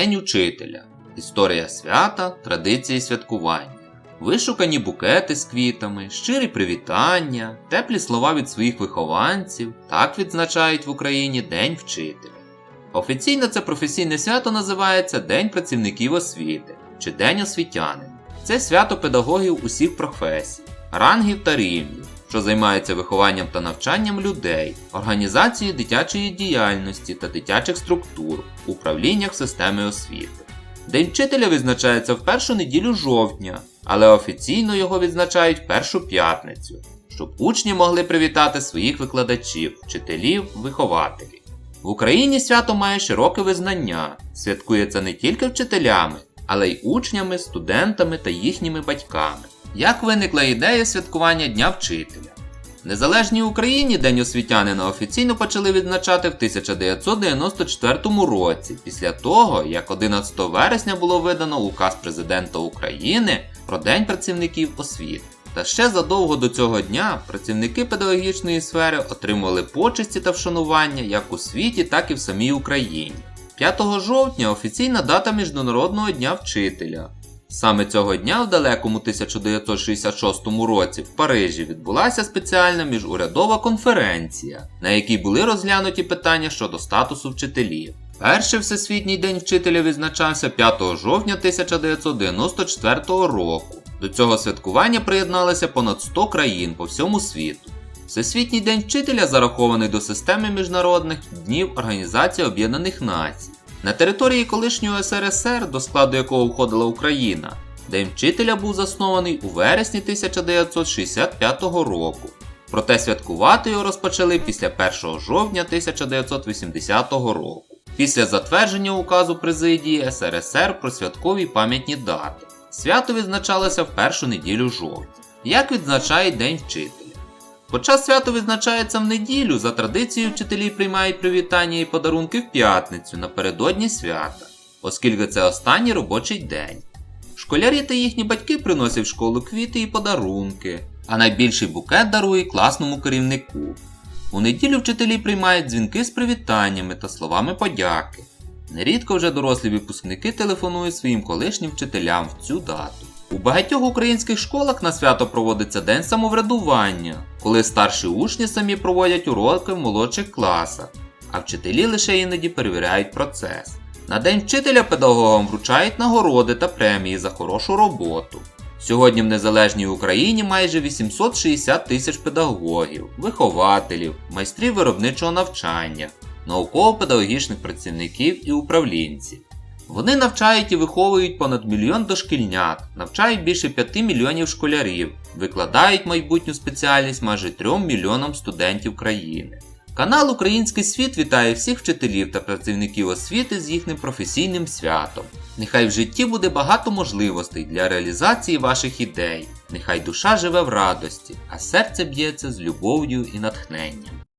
День учителя. Історія свята, традиції святкування. Вишукані букети з квітами, щирі привітання, теплі слова від своїх вихованців. Так відзначають в Україні День вчителя. Офіційно це професійне свято називається День працівників освіти чи День освітянина. Це свято педагогів усіх професій, рангів та рівнів, що займаються вихованням та навчанням людей, організацією дитячої діяльності та дитячих структур, управліннях системи освіти. День вчителя відзначається в першу неділю жовтня, але офіційно його відзначають першу п'ятницю, щоб учні могли привітати своїх викладачів, вчителів, вихователів. В Україні свято має широке визнання, святкується не тільки вчителями, але й учнями, студентами та їхніми батьками. Як виникла ідея святкування Дня вчителя? В незалежній Україні День освітянина офіційно почали відзначати в 1994 році, після того, як 11 вересня було видано указ президента України про День працівників освіти. Та ще задовго до цього дня працівники педагогічної сфери отримували почесті та вшанування як у світі, так і в самій Україні. 5 жовтня офіційна дата Міжнародного дня вчителя. Саме цього дня в далекому 1966 році в Парижі відбулася спеціальна міжурядова конференція, на якій були розглянуті питання щодо статусу вчителів. Перший всесвітній день вчителя відзначався 5 жовтня 1994 року. До цього святкування приєдналося понад 100 країн по всьому світу. Всесвітній день вчителя зарахований до системи міжнародних днів Організації Об'єднаних Націй. На території колишнього СРСР, до складу якого входила Україна, День вчителя був заснований у вересні 1965 року. Проте святкувати його розпочали після 1 жовтня 1980 року, після затвердження указу президії СРСР про святкові пам'ятні дати. Свято відзначалося в першу неділю жовтня. Як відзначає День вчителя? Хоча свято відзначається в неділю, за традицією вчителі приймають привітання і подарунки в п'ятницю напередодні свята, оскільки це останній робочий день. Школярі та їхні батьки приносять в школу квіти і подарунки, а найбільший букет дарує класному керівнику. У неділю вчителі приймають дзвінки з привітаннями та словами подяки. Нерідко вже дорослі випускники телефонують своїм колишнім вчителям в цю дату. У багатьох українських школах на свято проводиться День самоврядування, коли старші учні самі проводять уроки в молодших класах, а вчителі лише іноді перевіряють процес. На День вчителя педагогам вручають нагороди та премії за хорошу роботу. Сьогодні в незалежній Україні майже 860 тисяч педагогів, вихователів, майстрів виробничого навчання, науково-педагогічних працівників і управлінців. Вони навчають і виховують понад мільйон дошкільнят, навчають більше 5 мільйонів школярів, викладають майбутню спеціальність майже 3 мільйонам студентів країни. Канал Український світ вітає всіх вчителів та працівників освіти з їхнім професійним святом. Нехай в житті буде багато можливостей для реалізації ваших ідей. Нехай душа живе в радості, а серце б'ється з любов'ю і натхненням.